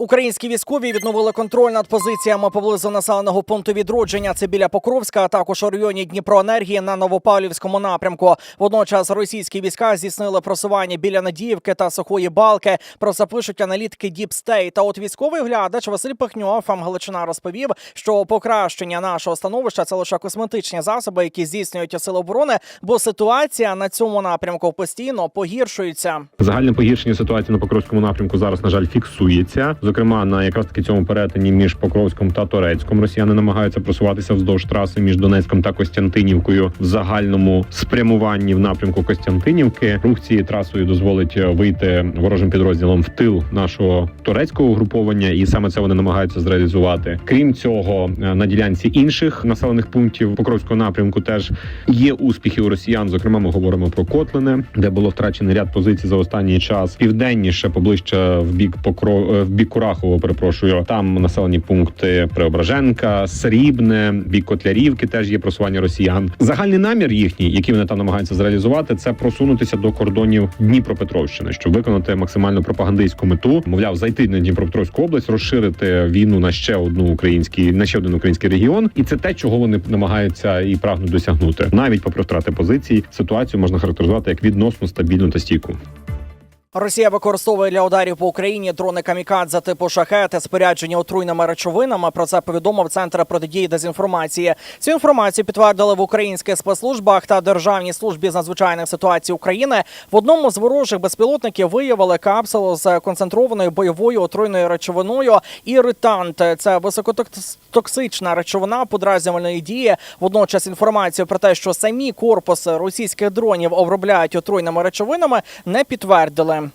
Українські військові відновили контроль над позиціями поблизу населеного пункту відродження. Це біля Покровська, а також у районі Дніпроенергії на Новопавлівському напрямку. Водночас російські війська здійснили просування біля Надіївки та Сухої Балки. Про це пишуть аналітики Діпстей. Та от військовий глядач Василь Пихньов Галичина розповів, що покращення нашого становища це лише косметичні засоби, які здійснюють сили оборони, бо ситуація на цьому напрямку постійно погіршується. Загальне погіршення ситуації на Покровському напрямку зараз, на жаль, фіксується. Зокрема, на якраз таки цьому перетині між Покровськом та Торецьком росіяни намагаються просуватися вздовж траси між Донецьком та Костянтинівкою в загальному спрямуванні в напрямку Костянтинівки. Рух цією трасою дозволить е, вийти ворожим підрозділом в тил нашого турецького угруповання, і саме це вони намагаються зреалізувати. Крім цього, е, на ділянці інших населених пунктів Покровського напрямку теж є успіхи у росіян. Зокрема, ми говоримо про Котлине, де було втрачений ряд позицій за останній час. Південніше, поближче в бік Покро... е, в бік Курахово, перепрошую. Там населені пункти Преображенка, Срібне, бік Котлярівки. Теж є просування росіян. Загальний намір їхній, який вони там намагаються зреалізувати, це просунутися до кордонів Дніпропетровщини, щоб виконати максимально пропагандистську мету. Мовляв, зайти на Дніпропетровську область, розширити війну на ще одну український, на ще один український регіон, і це те, чого вони намагаються і прагнуть досягнути. Навіть попри втрати позицій, ситуацію можна характеризувати як відносно стабільну та стійку. Росія використовує для ударів по Україні дрони камікадзе типу шахети, споряджені отруйними речовинами. Про це повідомив центр протидії дезінформації. Цю інформацію підтвердили в українських спецслужбах та державній службі з надзвичайних ситуацій України. В одному з ворожих безпілотників виявили капсулу з концентрованою бойовою отруйною речовиною. Іритант це високотоксична речовина подразнювальної дії. Водночас інформацію про те, що самі корпуси російських дронів обробляють отруйними речовинами, не підтвердили.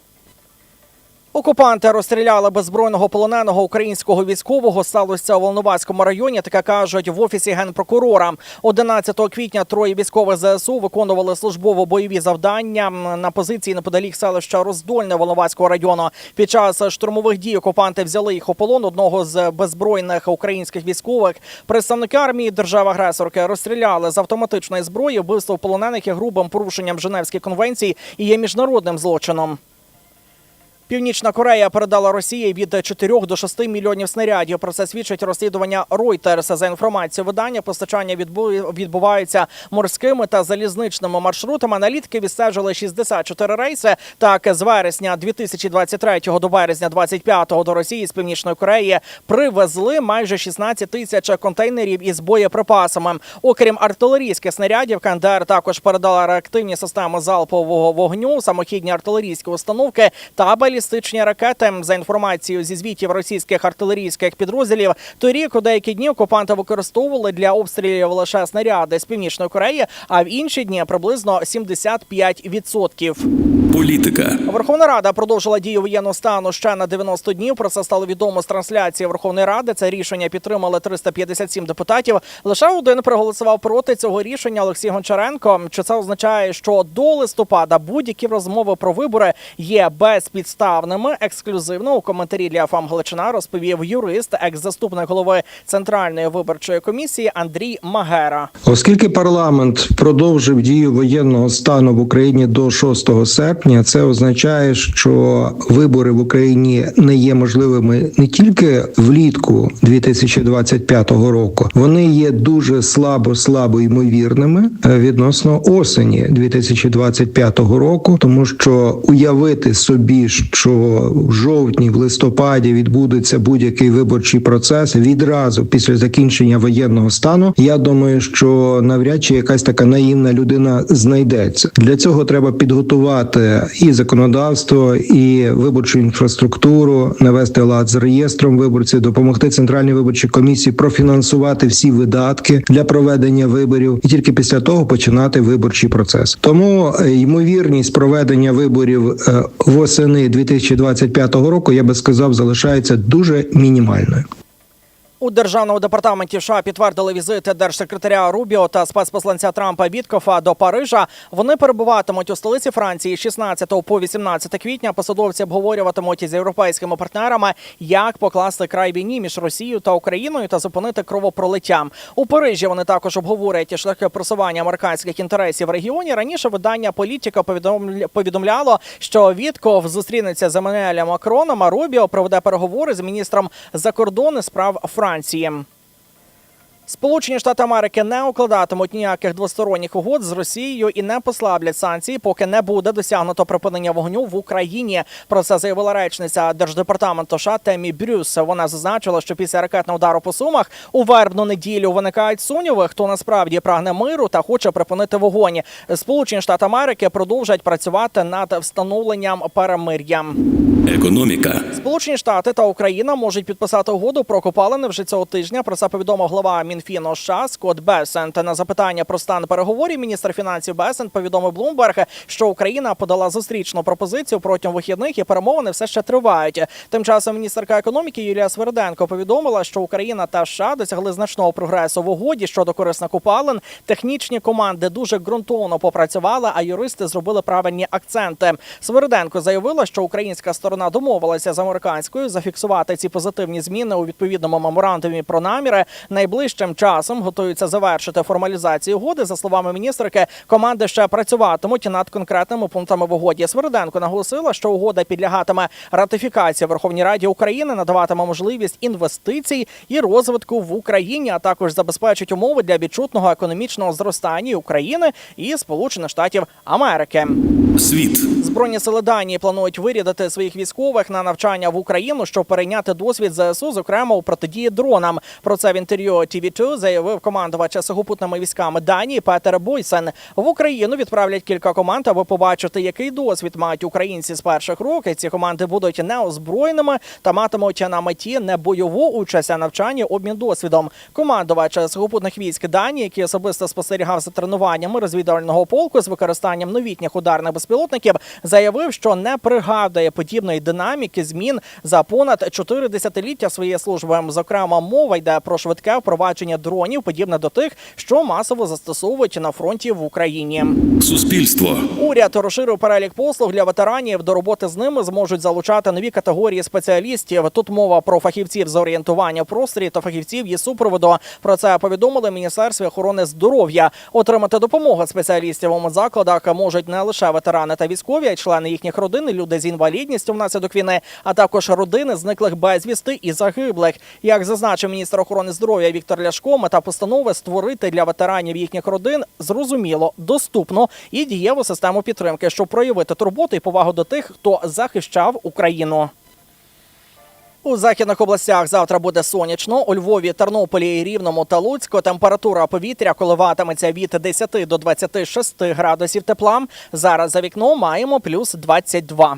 Окупанти розстріляли беззбройного полоненого українського військового. Сталося у Волноваському районі. Таке кажуть в офісі генпрокурора. 11 квітня троє військових ЗСУ виконували службово-бойові завдання на позиції неподалік селища Роздольне Волноваського району. Під час штурмових дій окупанти взяли їх у полон одного з беззбройних українських військових. Представники армії держави-агресорки розстріляли з автоматичної зброї. Вбивство полонених є грубим порушенням Женевських конвенцій і є міжнародним злочином. Північна Корея передала Росії від 4 до 6 мільйонів снарядів. Про це свідчить розслідування Reuters. За інформацією видання, постачання відбу- відбуваються морськими та залізничними маршрутами. Аналітики відстежили 64 рейси. Так, з вересня 2023 до березня 25 до Росії з Північної Кореї привезли майже 16 тисяч контейнерів із боєприпасами. Окрім артилерійських снарядів, КНДР також передала реактивні системи залпового вогню, самохідні артилерійські установки та балістичні ракети. За інформацією зі звітів російських артилерійських підрозділів, торік у деякі дні окупанти використовували для обстрілів лише снаряди з північної Кореї, а в інші дні приблизно 75%. Політика Верховна Рада продовжила дію воєнного стану ще на 90 днів. Про це стало відомо з трансляції Верховної Ради. Це рішення підтримали 357 депутатів. Лише один проголосував проти цього рішення Олексій Гончаренко. Чи це означає, що до листопада будь-які розмови про вибори є безпідставними? Ексклюзивно у коментарі для ФАМ Галичина розповів юрист, екс-заступник голови центральної виборчої комісії Андрій Магера. Оскільки парламент продовжив дію воєнного стану в Україні до 6 серпня, це означає, що вибори в Україні не є можливими не тільки влітку 2025 року, вони є дуже слабо слабо ймовірними е, відносно осені 2025 року, тому що уявити собі, що в жовтні, в листопаді відбудеться будь-який виборчий процес відразу після закінчення воєнного стану. Я думаю, що навряд чи якась така наївна людина знайдеться. Для цього треба підготувати і законодавство, і виборчу інфраструктуру, навести лад з реєстром виборців, допомогти центральній виборчій комісії профінансувати всі видатки для проведення виборів, і тільки після того починати виборчий процес. Тому е, ймовірність проведення виборів е, восени 2025 року, я би сказав, залишається дуже мінімальною. У державному департаменті США підтвердили візити держсекретаря Рубіо та спецпосланця Трампа Віткофа до Парижа. Вони перебуватимуть у столиці Франції з 16 по 18 квітня. Посадовці обговорюватимуть з європейськими партнерами, як покласти край війні між Росією та Україною та зупинити кровопролиття. У Парижі вони також обговорять шляхи просування американських інтересів в регіоні. Раніше видання повідомля- повідомляло, що Вітков зустрінеться з Еммануелем Макроном, а Рубіо проведе переговори з міністром закордонних справ Франції. കാൽസ്യം Сполучені Штати Америки не укладатимуть ніяких двосторонніх угод з Росією і не послаблять санкції, поки не буде досягнуто припинення вогню в Україні. Про це заявила речниця держдепартаменту США Темі Брюс. Вона зазначила, що після ракетного удару по сумах у вербну неділю виникають сумніви, хто насправді прагне миру та хоче припинити вогонь. Сполучені Штати Америки продовжать працювати над встановленням перемир'я. Економіка. Сполучені Штати та Україна можуть підписати угоду про копалини вже цього тижня. Про це повідомив глава Мінфіну США Скотт Бесент. На запитання про стан переговорів міністр фінансів Бесент повідомив Блумберг, що Україна подала зустрічну пропозицію протягом вихідних і перемовини все ще тривають. Тим часом міністерка економіки Юлія Сверденко повідомила, що Україна та США досягли значного прогресу в угоді щодо корисних копалин. Технічні команди дуже ґрунтовно попрацювали, а юристи зробили правильні акценти. Сверденко заявила, що українська сторона домовилася з американською зафіксувати ці позитивні зміни у відповідному меморандумі про наміри. Найближчим часом готуються завершити формалізацію угоди. За словами міністерки, команди ще працюватимуть над конкретними пунктами в угоді. Сверденко наголосила, що угода підлягатиме ратифікації Верховній Раді України, надаватиме можливість інвестицій і розвитку в Україні, а також забезпечить умови для відчутного економічного зростання України і Сполучених Штатів Америки. Світ. Збройні сили Данії планують вирядити своїх військових на навчання в Україну, щоб перейняти досвід ЗСУ, зокрема у протидії дронам. Про це в інтерв'ю TV2 заявив командувач сухопутними військами Данії Петер Бойсен. В Україну відправлять кілька команд, аби побачити, який досвід мають українці з перших років. Ці команди будуть неозброєними та матимуть на меті не бойову участь, а навчання обмін досвідом. Командувач сухопутних військ Данії, який особисто спостерігав за тренуваннями розвідувального полку з використанням новітніх ударних безпілотників, заявив, що не пригадує подібної динаміки змін за понад чотири десятиліття своєї служби. Зокрема, мова йде про швидке впровадження дронів, подібне до тих, що масово застосовують на фронті в Україні. Суспільство. Уряд розширив перелік послуг для ветеранів. До роботи з ними зможуть залучати нові категорії спеціалістів. Тут мова про фахівців з орієнтування в просторі та фахівців її супроводу. Про це повідомили Міністерстві охорони здоров'я. Отримати допомогу спеціалістів у медзакладах можуть не лише ветерани та військові, члени їхніх родин, люди з інвалідністю внаслідок війни, а також родини зниклих безвісти і загиблих. Як зазначив міністр охорони здоров'я Віктор Ляшко, мета постанови створити для ветеранів їхніх родин зрозуміло, доступно і дієву систему підтримки, щоб проявити турботу і повагу до тих, хто захищав Україну. У західних областях завтра буде сонячно. У Львові, Тернополі, Рівному та Луцьку температура повітря коливатиметься від 10 до 26 градусів тепла. Зараз за вікном маємо плюс 22.